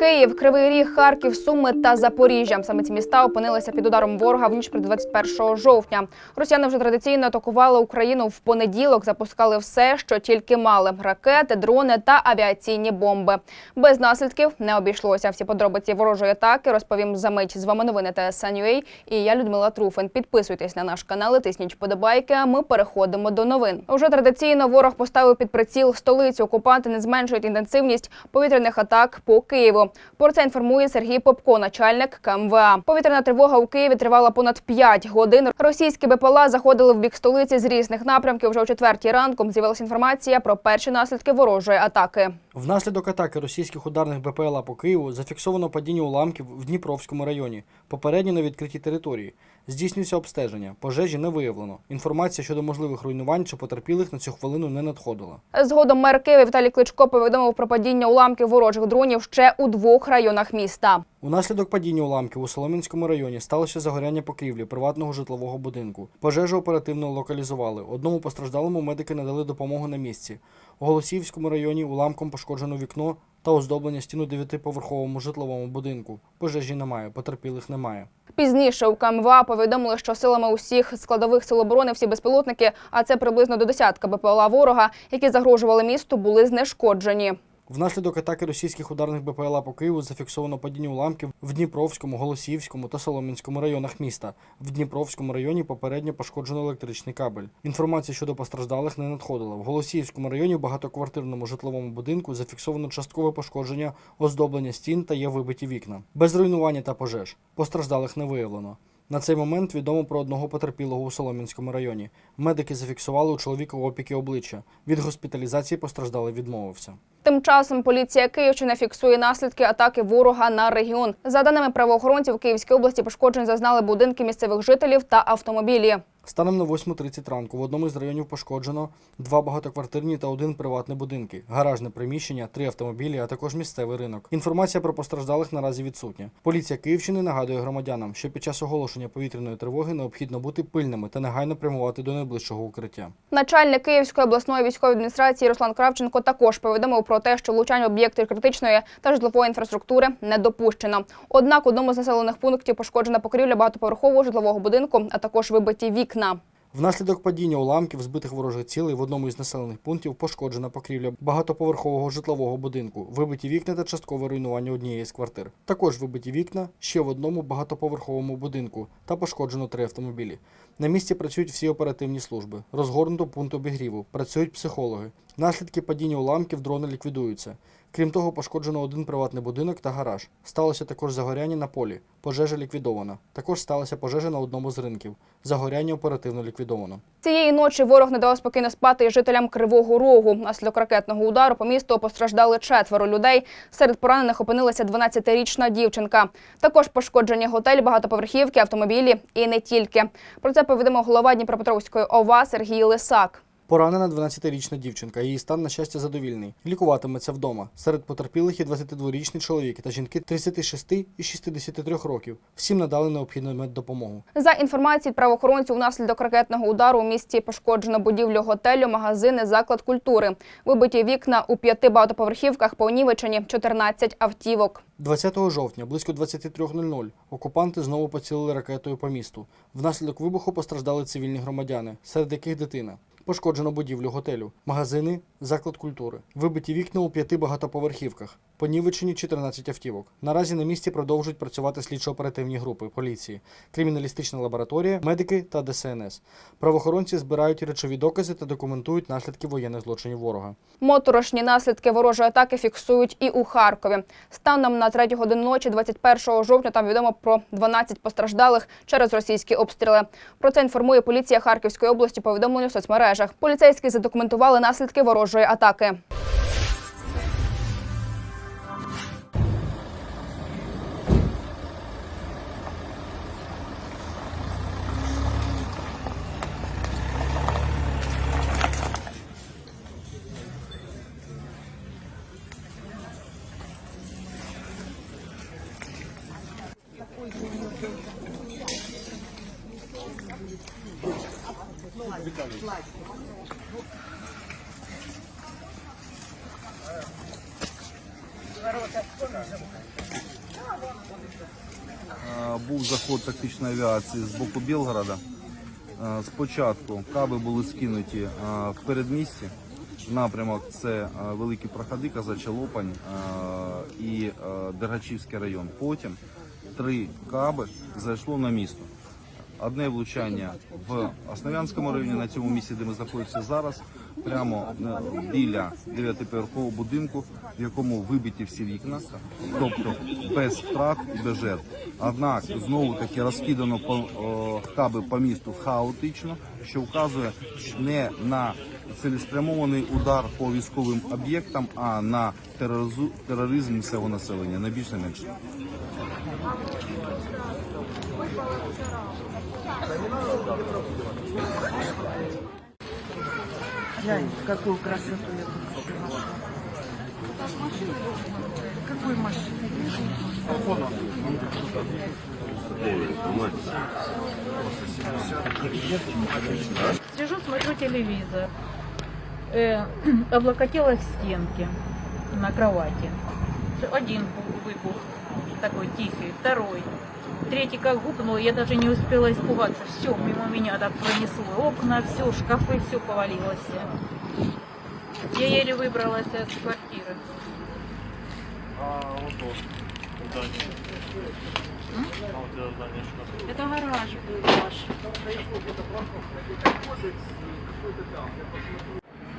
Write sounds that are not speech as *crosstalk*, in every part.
Київ, Кривий Ріг, Харків, Суми та Запоріжжя. Саме ці міста опинилися під ударом ворога в ніч проти 21 жовтня. Росіяни вже традиційно атакували Україну в понеділок. Запускали все, що тільки мали: ракети, дрони та авіаційні бомби. Без наслідків не обійшлося. Всі подробиці ворожої атаки розповім за мить. З вами новини ТСНЮА і я Людмила Труфин. Підписуйтесь на наш канал, і тисніть вподобайки. А ми переходимо до новин. Уже традиційно ворог поставив під приціл столицю. Окупанти не зменшують інтенсивність повітряних атак по Києву. Про це інформує Сергій Попко, начальник КМВА. Повітряна тривога у Києві тривала понад 5 годин. Російські БПЛА заходили в бік столиці з різних напрямків. Вже о четвертій ранку з'явилася інформація про перші наслідки ворожої атаки. Внаслідок атаки російських ударних БПЛА по Києву зафіксовано падіння уламків в Дніпровському районі, попередньо на відкритій території. Здійснюється обстеження. Пожежі не виявлено. Інформація щодо можливих руйнувань чи потерпілих на цю хвилину не надходила. Згодом мер Києва Віталій Кличко повідомив про падіння уламків ворожих дронів ще у двох районах міста. Унаслідок падіння уламків у Солом'янському районі сталося загоряння покрівлі приватного житлового будинку. Пожежу оперативно локалізували. Одному постраждалому медики надали допомогу на місці. У Голосіївському районі уламком пошкоджено вікно та оздоблення стіну дев'ятиповерховому житловому будинку. Пожежі немає, потерпілих немає. Пізніше у КМВА повідомили, що силами усіх складових сил оборони всі безпілотники, а це приблизно до десятка БПЛА ворога, які загрожували місту, були знешкоджені. Внаслідок атаки російських ударних БПЛА по Києву зафіксовано падіння уламків в Дніпровському, Голосіївському та Солом'янському районах міста. В Дніпровському районі попередньо пошкоджено електричний кабель. Інформація щодо постраждалих не надходила. В Голосіївському районі в багатоквартирному житловому будинку зафіксовано часткове пошкодження оздоблення стін та є вибиті вікна. Без руйнування та пожеж. Постраждалих не виявлено. На цей момент відомо про одного потерпілого у Солом'янському районі. Медики зафіксували у чоловіка опіки обличчя. Від госпіталізації постраждалий відмовився. Тим часом поліція Київщини фіксує наслідки атаки ворога на регіон. За даними правоохоронців, Київській області пошкоджень зазнали будинки місцевих жителів та автомобілі. Станом на 8.30 ранку в одному з районів пошкоджено два багатоквартирні та один приватний будинки, гаражне приміщення, три автомобілі, а також місцевий ринок. Інформація про постраждалих наразі відсутня. Поліція Київщини нагадує громадянам, що під час оголошення повітряної тривоги необхідно бути пильними та негайно прямувати до найближчого укриття. Начальник Київської обласної військової адміністрації Руслан Кравченко також повідомив про те, що влучання в об'єкти критичної та житлової інфраструктури не допущено. Однак, одному з населених пунктів пошкоджена покрівля багатоповерхового житлового будинку, а також вибиті вікна. Внаслідок падіння уламків збитих ворожих цілей в одному із населених пунктів пошкоджена покрівля багатоповерхового житлового будинку, вибиті вікна та часткове руйнування однієї з квартир. Також вибиті вікна ще в одному багатоповерховому будинку та пошкоджено три автомобілі. На місці працюють всі оперативні служби. Розгорнуто пункт обігріву. Працюють психологи. Наслідки падіння уламків дрони ліквідуються. Крім того, пошкоджено один приватний будинок та гараж. Сталося також загоряння на полі. Пожежа ліквідована. Також сталася пожежа на одному з ринків. Загоряння оперативно ліквідовано. Цієї ночі ворог не дав спокійно спати і жителям Кривого Рогу. Наслідок ракетного удару по місту постраждали четверо людей. Серед поранених опинилася 12-річна дівчинка. Також пошкоджені готель, багатоповерхівки, автомобілі і не тільки. Про це повідомив голова Дніпропетровської ОВА Сергій Лисак. Поранена 12-річна дівчинка. Її стан, на щастя, задовільний. Лікуватиметься вдома. Серед потерпілих є 22-річний чоловік та жінки 36 і 63 років. Всім надали необхідну меддопомогу. За інформацією правоохоронців, внаслідок ракетного удару у місті пошкоджено будівлю готелю, магазини, заклад культури. Вибиті вікна у п'яти багатоповерхівках, понівечені 14 автівок. 20 жовтня, близько 23.00, окупанти знову поцілили ракетою по місту. Внаслідок вибуху постраждали цивільні громадяни, серед яких дитина. Пошкоджено будівлю готелю, магазини, заклад культури. Вибиті вікна у п'яти багатоповерхівках. Понівечені 14 автівок. Наразі на місці продовжують працювати слідчо-оперативні групи поліції, криміналістична лабораторія, медики та ДСНС. Правоохоронці збирають речові докази та документують наслідки воєнних злочинів ворога. Моторошні наслідки ворожої атаки фіксують і у Харкові. Станом на 3 годину ночі, 21 жовтня, там відомо про 12 постраждалих через російські обстріли. Про це інформує поліція Харківської області. Повідомлення в соцмережах. Поліцейські задокументували наслідки ворожої атаки. Е, був заход тактичної авіації з боку Білгорода. Е, спочатку каби були скинуті е, в передмісті. Напрямок це великі проходи, Казача Лопань і Дергачівський район. Потім три каби зайшло на місто. Одне влучання в Основ'янському районі, на цьому місці, де ми знаходимося зараз, прямо е, біля дев'ятиповерхового будинку, в якому вибиті всі вікна, тобто без втрат і без жертв. Однак знову таки розкидано по хаби по місту хаотично, що вказує не на цілеспрямований удар по військовим об'єктам, а на тероризм місцевого населення, не більше менше. Глянь, какую красоту я тут нашла. Какой машина? Сижу, смотрю телевизор. Э, *clears throat* облокотилась стенке на кровати. Один выбух такой тихий, второй. Третий как гукнул, я даже не успела испугаться. Все, мимо меня так пронесло. Окна, все, шкафы, все повалилось. Я еле выбралась из квартиры. М? Это гараж был ваш.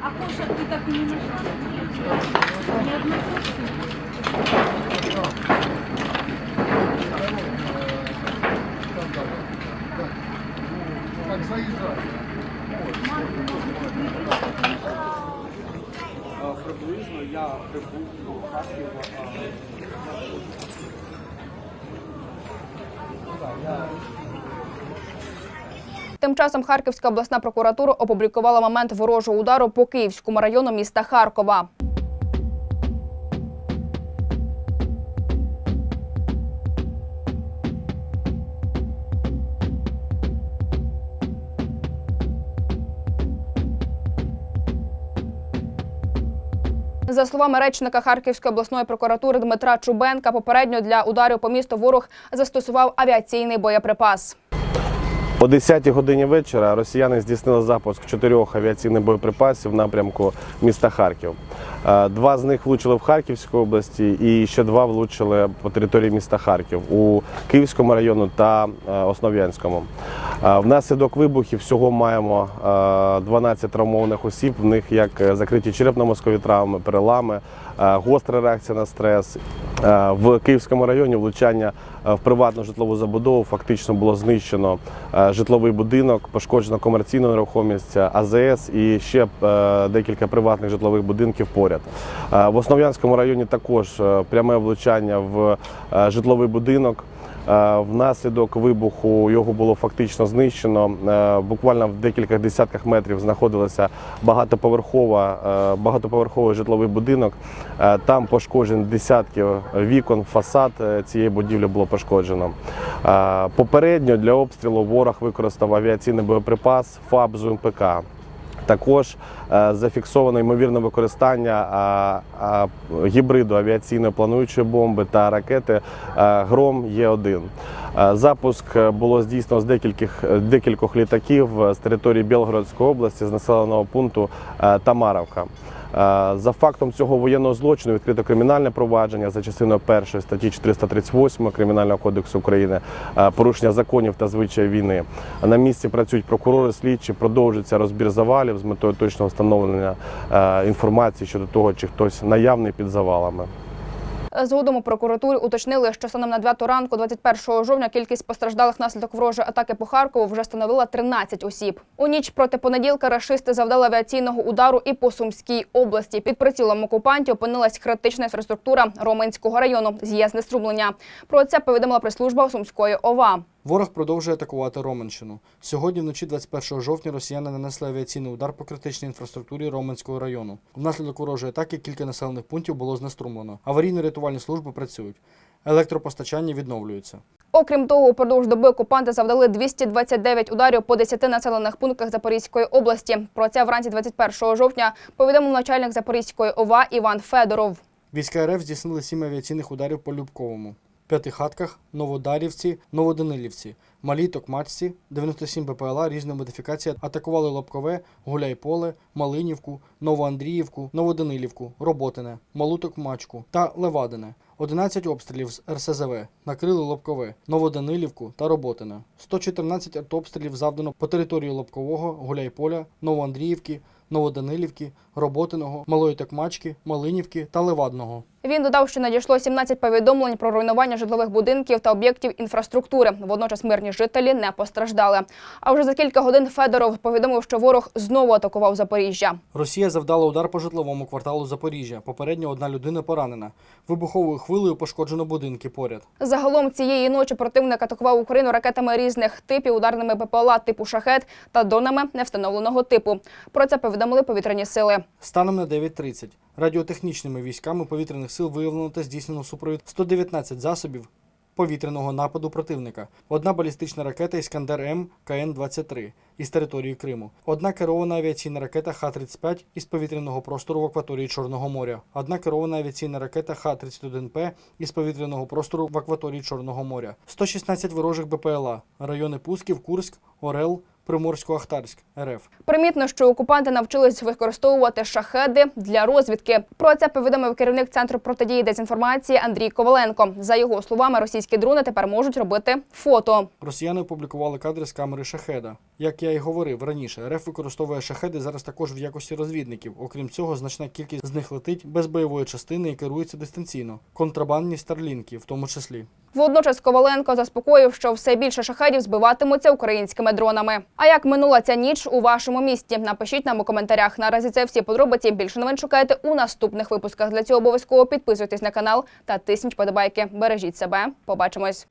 А кушать ты так и не нашла? Ни одной порции? Тим часом Харківська обласна прокуратура опублікувала момент ворожого удару по Київському району міста Харкова. За словами речника Харківської обласної прокуратури Дмитра Чубенка, попередньо для ударів по місту ворог застосував авіаційний боєприпас. О 10 годині вечора росіяни здійснили запуск чотирьох авіаційних боєприпасів в напрямку міста Харків. Е, Два з них влучили в Харківській області, і ще два влучили по території міста Харків у Київському району та е, Основ'янському. Внаслідок вибухів всього маємо е, 12 травмованих осіб. В них як е, закриті черепно-мозкові травми, перелами, гостра реакція на стрес. В Київському районі влучання в приватну житлову забудову фактично було знищено житловий будинок, пошкоджено комерційну нерухомість, АЗС і ще е, декілька приватних житлових будинків поряд. В Основ'янському районі також е, пряме влучання в житловий будинок. Е, Внаслідок вибуху його було фактично знищено. Е, Буквально в декілька десятках метрів знаходилася багатоповерхова, е, багатоповерховий житловий будинок. Там пошкоджені десятки вікон, фасад цієї будівлі було пошкоджено. Попередньо для обстрілу ворог використав авіаційний боєприпас ФАБ з УМПК. Також е, зафіксовано ймовірне використання а, а, гібриду авіаційної плануючої бомби та ракети е, Гром Є1. Е, Запуск е, було здійснено з декількох, декількох літаків е, з території Білгородської області з населеного пункту е, Тамаровка. Е, За фактом цього воєнного злочину відкрито кримінальне провадження за частиною першої статті 438 Кримінального кодексу України е, порушення законів та звичаї війни. На місці працюють прокурори, слідчі, продовжується розбір завалів з метою точного встановлення е, інформації щодо того, чи хтось наявний під завалами. Згодом у прокуратурі уточнили, що станом на 9 ранку 21 жовтня кількість постраждалих внаслідок ворожої атаки по Харкову вже становила 13 осіб. У ніч проти понеділка рашисти завдали авіаційного удару і по Сумській області. Під прицілом окупантів опинилась критична інфраструктура Роменського району. З'ясне струблення. Про це повідомила прес-служба Сумської ОВА. Ворог продовжує атакувати Роменщину. Сьогодні вночі 21 жовтня росіяни нанесли авіаційний удар по критичній інфраструктурі Роменського району. Внаслідок ворожої атаки кілька населених пунктів було знеструмлено. Аварійно-рятувальні служби працюють. Електропостачання відновлюється. Окрім того, упродовж доби окупанти завдали 229 ударів по 10 населених пунктах Запорізької області. Про це вранці 21 жовтня повідомив начальник Запорізької ОВА Іван Федоров. Війська РФ здійснили сім авіаційних ударів по Любковому. П'ятихатках, Новодарівці, Новоданилівці, Малій Токмачці, 97 БПЛА різної модифікації атакували Лобкове, Гуляйполе, Малинівку, Новоандріївку, Новоданилівку, Роботине, Малу Токмачку та Левадине. 11 обстрілів з РСЗВ накрили Лобкове, Новоданилівку та Роботине. 114 артобстрілів завдано по території Лобкового, Гуляйполя, Новоандріївки, Новоданилівки, Роботиного, Малої Токмачки, Малинівки та Левадного. Він додав, що надійшло 17 повідомлень про руйнування житлових будинків та об'єктів інфраструктури. Водночас мирні жителі не постраждали. А вже за кілька годин Федоров повідомив, що ворог знову атакував Запоріжжя. Росія завдала удар по житловому кварталу Запоріжжя. Попередньо одна людина поранена. Вибуховою хвилею пошкоджено будинки поряд. Загалом цієї ночі противник атакував Україну ракетами різних типів, ударними БПЛА типу шахет та дронами невстановленого типу. Про це повідомили повітряні сили. Станом на 9.30 радіотехнічними військами повітряних сил виявлено та здійснено супровід 119 засобів повітряного нападу противника. Одна балістична ракета Іскандер М КН-23 із території Криму. Одна керована авіаційна ракета Х-35 із повітряного простору в акваторії Чорного моря. Одна керована авіаційна ракета Х-31П із повітряного простору в акваторії Чорного моря. 116 ворожих БПЛА. Райони Пусків, Курськ, Орел, Приморсько-Ахтарськ, РФ. Примітно, що окупанти навчились використовувати шахеди для розвідки. Про це повідомив керівник центру протидії дезінформації Андрій Коваленко. За його словами, російські дрони тепер можуть робити фото. Росіяни опублікували кадри з камери шахеда. Як я й говорив раніше, РФ використовує шахеди зараз також в якості розвідників. Окрім цього, значна кількість з них летить без бойової частини і керується дистанційно. Контрабандні старлінки, в тому числі. Водночас Коваленко заспокоїв, що все більше шахедів збиватимуться українськими дронами. А як минула ця ніч у вашому місті? Напишіть нам у коментарях. Наразі це всі подробиці. Більше новин шукайте у наступних випусках. Для цього обов'язково підписуйтесь на канал та тисніть подобайки. Бережіть себе. Побачимось.